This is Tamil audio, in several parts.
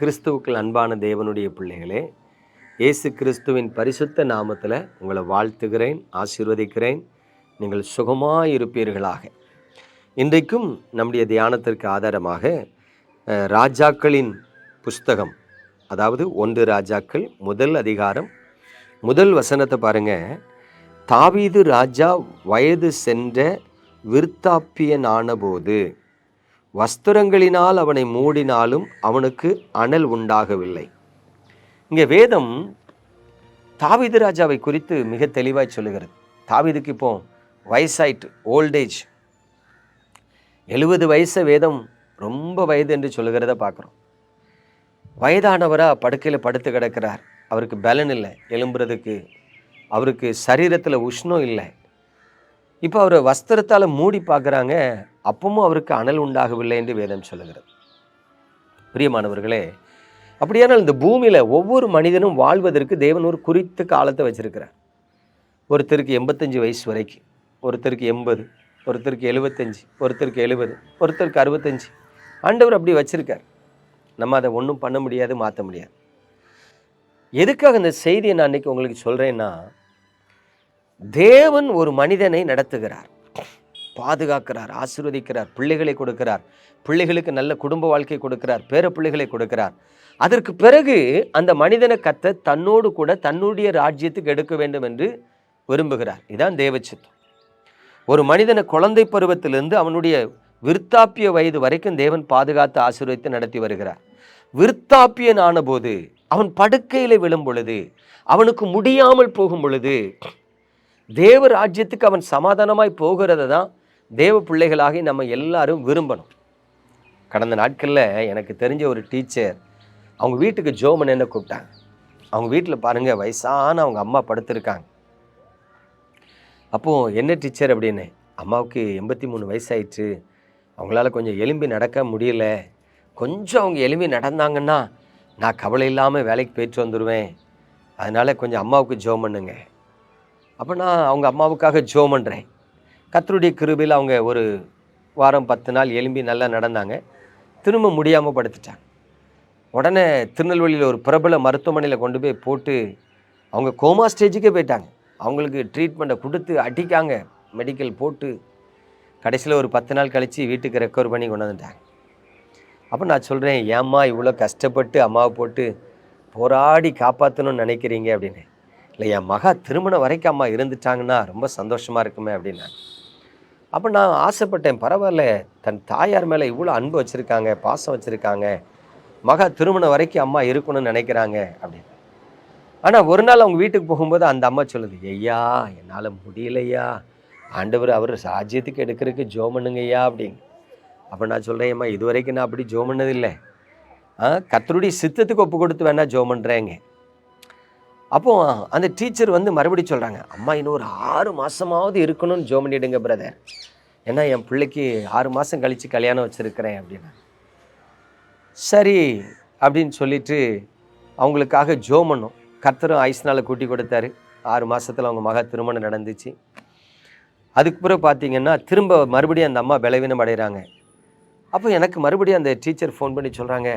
கிறிஸ்துவுக்குள் அன்பான தேவனுடைய பிள்ளைகளே இயேசு கிறிஸ்துவின் பரிசுத்த நாமத்தில் உங்களை வாழ்த்துகிறேன் ஆசீர்வதிக்கிறேன். நீங்கள் சுகமாக இருப்பீர்களாக இன்றைக்கும் நம்முடைய தியானத்திற்கு ஆதாரமாக ராஜாக்களின் புஸ்தகம் அதாவது ஒன்று ராஜாக்கள் முதல் அதிகாரம் முதல் வசனத்தை பாருங்கள் தாவீது ராஜா வயது சென்ற விருத்தாப்பியனானபோது வஸ்திரங்களினால் அவனை மூடினாலும் அவனுக்கு அனல் உண்டாகவில்லை. இங்கே வேதம் தாவிது ராஜாவை குறித்து மிக தெளிவாய் சொல்லுகிறது. தாவிதுக்கு இப்போ வயசாயிட்டு ஓல்டேஜ் எழுபது வயசு வேதம் ரொம்ப வயது என்று சொல்லுகிறத பார்க்குறோம். வயதானவராக படுக்கையில் படுத்து கிடக்கிறார். அவருக்கு பலன் இல்லை. எலும்புறதுக்கு அவருக்கு சரீரத்தில் உஷ்ணம் இல்லை. இப்போ அவர் வஸ்திரத்தால் மூடி பார்க்குறாங்க அப்பவும் அவருக்கு அனல் உண்டாகவில்லை என்று வேதம் சொல்லுகிறது. பிரியமானவர்களே அப்படியானால் இந்த பூமியில் ஒவ்வொரு மனிதனும் வாழ்வதற்கு தேவன் ஒரு குறித்த காலத்தை வச்சுருக்கிறார். ஒருத்தருக்கு எண்பத்தஞ்சு வயசு வரைக்கும் ஒருத்தருக்கு எண்பது ஒருத்தருக்கு எழுபத்தஞ்சு ஒருத்தருக்கு எழுபது ஒருத்தருக்கு அறுபத்தஞ்சு. ஆண்டவர் அப்படி வச்சுருக்கார். நம்ம அதை ஒன்றும் பண்ண முடியாது மாற்ற முடியாது. எதுக்காக இந்த செய்தியை நான் அன்றைக்கி உங்களுக்கு சொல்கிறேன்னா தேவன் ஒரு மனிதனை நடத்துகிறார். பாதுகாக்கிறார் ஆசீர்வதிக்கிறார் பிள்ளைகளை கொடுக்கிறார். பிள்ளைகளுக்கு நல்ல குடும்ப வாழ்க்கை கொடுக்கிறார் பேர பிள்ளைகளை கொடுக்கிறார். அதற்கு பிறகு அந்த மனிதனை கத்த தன்னோடு கூட தன்னுடைய ராஜ்யத்துக்கு எடுக்க வேண்டும் என்று விரும்புகிறார். இதான் தேவச்சித்தம். ஒரு மனிதனை குழந்தை பருவத்திலிருந்து அவனுடைய விருத்தாப்பிய வயது வரைக்கும் தேவன் பாதுகாத்து ஆசீர்வதித்து நடத்தி வருகிறார். விருத்தாப்பியன் ஆனபோது அவன் படுக்கையில் விழும் பொழுது அவனுக்கு முடியாமல் போகும் பொழுது தேவ ராஜ்யத்துக்கு அவன் சமாதானமாய் போகிறத தான் தேவ பிள்ளைகளாகி நம்ம எல்லாரும் விரும்பணும். கடந்த நாட்களில் எனக்கு தெரிஞ்ச ஒரு டீச்சர் அவங்க வீட்டுக்கு ஜோமன் என்ன கூப்பிட்டாங்க. அவங்க வீட்டில் பாருங்க வயசான அவங்க அம்மா படுத்திருக்காங்க. அப்போது என்ன டீச்சர் அப்படின்னு அம்மாவுக்கு எண்பத்தி மூணு வயசாயிடுச்சு அவங்களால கொஞ்சம் எலும்பி நடக்க முடியல. கொஞ்சம் அவங்க எலும்பி நடந்தாங்கன்னா நான் கவலை இல்லாமல் வேலைக்கு போயிட்டு வந்துடுவேன் அதனால் கொஞ்சம் அம்மாவுக்கு ஜோம் பண்ணுங்க. அப்போ நான் அவங்க அம்மாவுக்காக ஜோ பண்ணுறேன் கத்தருடைய கிருபையில் அவங்க ஒரு வாரம் பத்து நாள் எலும்பி நல்லா நடந்தாங்க. திரும்ப முடியாமல் படுத்துட்டாங்க. உடனே திருநெல்வேலியில் ஒரு பிரபல மருத்துவமனையில் கொண்டு போய் போட்டு அவங்க கோமா ஸ்டேஜுக்கே போயிட்டாங்க. அவங்களுக்கு ட்ரீட்மெண்ட்டை கொடுத்து அடிக்காங்க. மெடிக்கல் போட்டு கடைசியில் ஒரு பத்து நாள் கழித்து வீட்டுக்கு ரெக்கவர் பண்ணி கொண்டு வந்துட்டாங்க. அப்போ நான் சொல்கிறேன் ஏம்மா இவ்வளோ கஷ்டப்பட்டு அம்மாவை போட்டு போராடி காப்பாற்றணும்னு நினைக்கிறீங்க? அப்படின்னு. இல்லை என் மகா திருமணம் வரைக்கும் அம்மா இருந்துட்டாங்கன்னா ரொம்ப சந்தோஷமாக இருக்குமே அப்படின்னா. அப்போ நான் ஆசைப்பட்டேன் பரவாயில்ல தன் தாயார் மேலே இவ்வளோ அன்பு வச்சுருக்காங்க பாசம் வச்சுருக்காங்க மகா திருமணம் வரைக்கும் அம்மா இருக்கணும்னு நினைக்கிறாங்க அப்படின்னு. ஆனால் ஒரு நாள் அவங்க வீட்டுக்கு போகும்போது அந்த அம்மா சொல்லுது ஐயா என்னால் முடியலையா? ஆண்டவர் அவர் ராஜ்யத்துக்கு எடுக்கிறதுக்கு ஜோ பண்ணுங்கய்யா அப்படின்னு. அப்போ நான் சொல்கிறேன் அம்மா இது வரைக்கும் நான் அப்படி ஜோ பண்ணதில்லை. ஆ கத்தருடைய சித்தத்துக்கு ஒப்பு கொடுத்து வேணால் ஜோ பண்ணுறேங்க அப்போது அந்த டீச்சர் வந்து மறுபடியும் சொல்கிறாங்க அம்மா இன்னும் ஒரு ஆறு மாதமாவது இருக்கணும்னு ஜோ பண்ணிடுங்க பிரதர் ஏன்னா என் பிள்ளைக்கு ஆறு மாதம் கழித்து கல்யாணம் வச்சுருக்கிறேன் அப்படின்னா சரி அப்படின்னு சொல்லிட்டு அவங்களுக்காக ஜோ பண்ணோம் கர்த்தரும் ஐஸ்னால் கூட்டி கொடுத்தாரு. ஆறு மாதத்தில் அவங்க மகா திருமணம் நடந்துச்சு. அதுக்கு பிறகு பார்த்தீங்கன்னா திரும்ப மறுபடியும் அந்த அம்மா பலவீனம் அடைகிறாங்க அப்போ எனக்கு மறுபடியும் அந்த டீச்சர் ஃபோன் பண்ணி சொல்கிறாங்க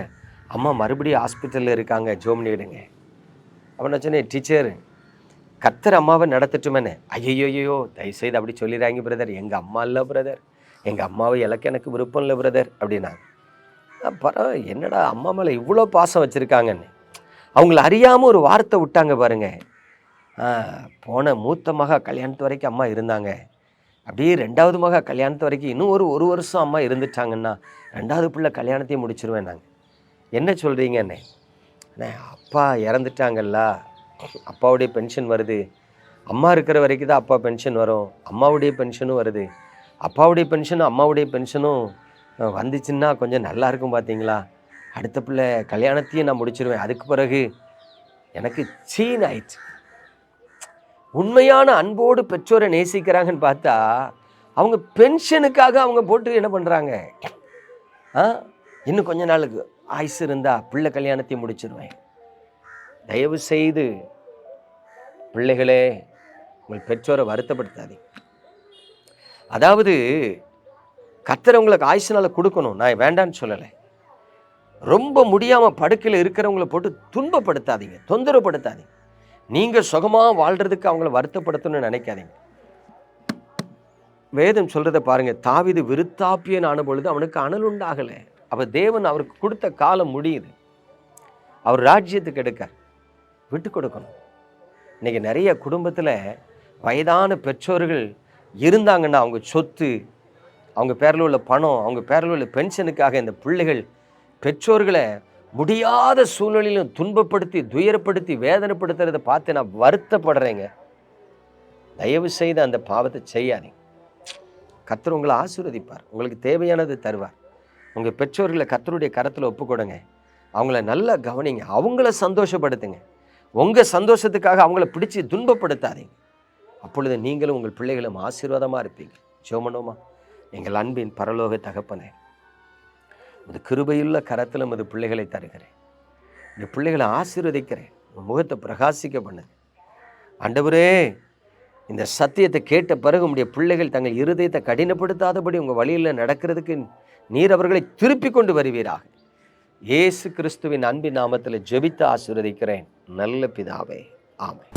அம்மா மறுபடியும் ஹாஸ்பிட்டலில் இருக்காங்க ஜோம் பண்ணிவிடுங்க அப்போ நான் சொன்னேன் டீச்சர் கத்தர் அம்மாவை நடத்தட்டுமேனே. ஐயோ தயவுசெய்து அப்படி சொல்லிடுறாங்க பிரதர் எங்கள் அம்மா இல்லை பிரதர் எங்கள் அம்மாவை இலக்க எனக்கு விருப்பம் இல்லை பிரதர் அப்படின்னாங்க. பரவ என்னடா அம்மா மேலே இவ்வளோ பாசம் வச்சுருக்காங்கன்னு. அவங்கள அறியாமல் ஒரு வார்த்தை விட்டாங்க பாருங்கள் போன மூத்த மகா கல்யாணத்து வரைக்கும் அம்மா இருந்தாங்க. அப்படியே ரெண்டாவது மகா கல்யாணத்து வரைக்கும் இன்னும் ஒரு ஒரு வருஷம் அம்மா இருந்துட்டாங்கன்னா ரெண்டாவது பிள்ளை கல்யாணத்தையும் முடிச்சிருவேன் நாங்கள் என்ன சொல்கிறீங்கன்னு அண்ணே அப்பா இறந்துட்டாங்கல்ல. அப்பாவுடைய பென்ஷன் வருது. அம்மா இருக்கிற வரைக்கும் தான் அப்பா பென்ஷன் வரும். அம்மாவுடைய பென்ஷனும் வருது. அப்பாவுடைய பென்ஷனும் அம்மாவுடைய பென்ஷனும் வந்துச்சுன்னா கொஞ்சம் நல்லா இருக்கும் பார்த்தீங்களா அடுத்த பிள்ளை கல்யாணத்தையும் நான் முடிச்சிருவேன். அதுக்கு பிறகு எனக்கு சீன் ஆயிடுச்சு. உண்மையான அன்போடு பெற்றோரை நேசிக்கிறாங்கன்னு பார்த்தா அவங்க பென்ஷனுக்காக அவங்க போட்டு என்ன பண்ணுறாங்க ஆ? இன்னும் கொஞ்ச நாளுக்கு ஆயுசு இருந்தால் பிள்ளை கல்யாணத்தையும் முடிச்சிருவேன். தயவு செய்து பிள்ளைகளே உங்கள் பெற்றோரை வருத்தப்படுத்தாதீங்க. அதாவது கத்துறவங்களுக்கு உங்களுக்கு ஆயுசுனால கொடுக்கணும். நான் வேண்டான்னு சொல்லலை. ரொம்ப முடியாமல் படுக்கையில் இருக்கிறவங்கள போட்டு துன்பப்படுத்தாதீங்க. தொந்தரவுப்படுத்தாதீங்க நீங்கள் சுகமாக வாழ்கிறதுக்கு அவங்கள வருத்தப்படுத்தணும்னு நினைக்காதீங்க. வேதம் சொல்கிறத பாருங்கள் தாவிது விருத்தாப்பியன் ஆன பொழுது அவனுக்கு அனல் உண்டாகலை. அப்போ தேவன் அவருக்கு கொடுத்த காலம் முடியுது. அவர் ராஜ்யத்துக்கு எடுக்கார் விட்டு கொடுக்கணும். இன்றைக்கி நிறைய குடும்பத்தில் வயதான பெற்றோர்கள் இருந்தாங்கன்னா அவங்க சொத்து அவங்க பேரில் உள்ள பணம் அவங்க பேரில் உள்ள பென்ஷனுக்காக இந்த பிள்ளைகள் பெற்றோர்களை முடியாத சூழ்நிலையிலும் துன்பப்படுத்தி துயரப்படுத்தி வேதனைப்படுத்துறதை பார்த்து நான் வருத்தப்படுறேங்க. தயவு செய்து அந்த பாவத்தை செய்யாதீங்க. கத்தர் உங்களை ஆசீர்வதிப்பார். உங்களுக்கு தேவையானது தருவார். உங்கள் பெற்றோர்களை கத்தருடைய கரத்தில் ஒப்பு கொடுங்க அவங்கள நல்லா கவனிங்க. அவங்கள சந்தோஷப்படுத்துங்க. உங்கள் சந்தோஷத்துக்காக அவங்கள பிடிச்சி துன்பப்படுத்தாதீங்க. அப்பொழுது நீங்களும் உங்கள் பிள்ளைகளும் ஆசீர்வாதமாக இருப்பீங்க. ஜோமனோமா எங்கள் அன்பின் பரலோக தகப்பனே இது கிருபையுள்ள கரத்தில் மது பிள்ளைகளை தருகிறேன். இந்த பிள்ளைகளை ஆசீர்வதிக்கிறேன். முகத்தை பிரகாசிக்க பண்ணுங்க. ஆண்டவரே இந்த சத்தியத்தை கேட்ட பிறகு உங்களுடைய பிள்ளைகள் தங்கள் இருதயத்தை கடினப்படுத்தாதபடி உங்கள் வழியில் நடக்கிறதுக்கு நீர் அவர்களை திருப்பி கொண்டு வருவீராக. இயேசு கிறிஸ்துவின் அன்பின் நாமத்தில் ஜெபித்து ஆசீர்வதிக்கிறேன். நல்ல பிதாவே. ஆமை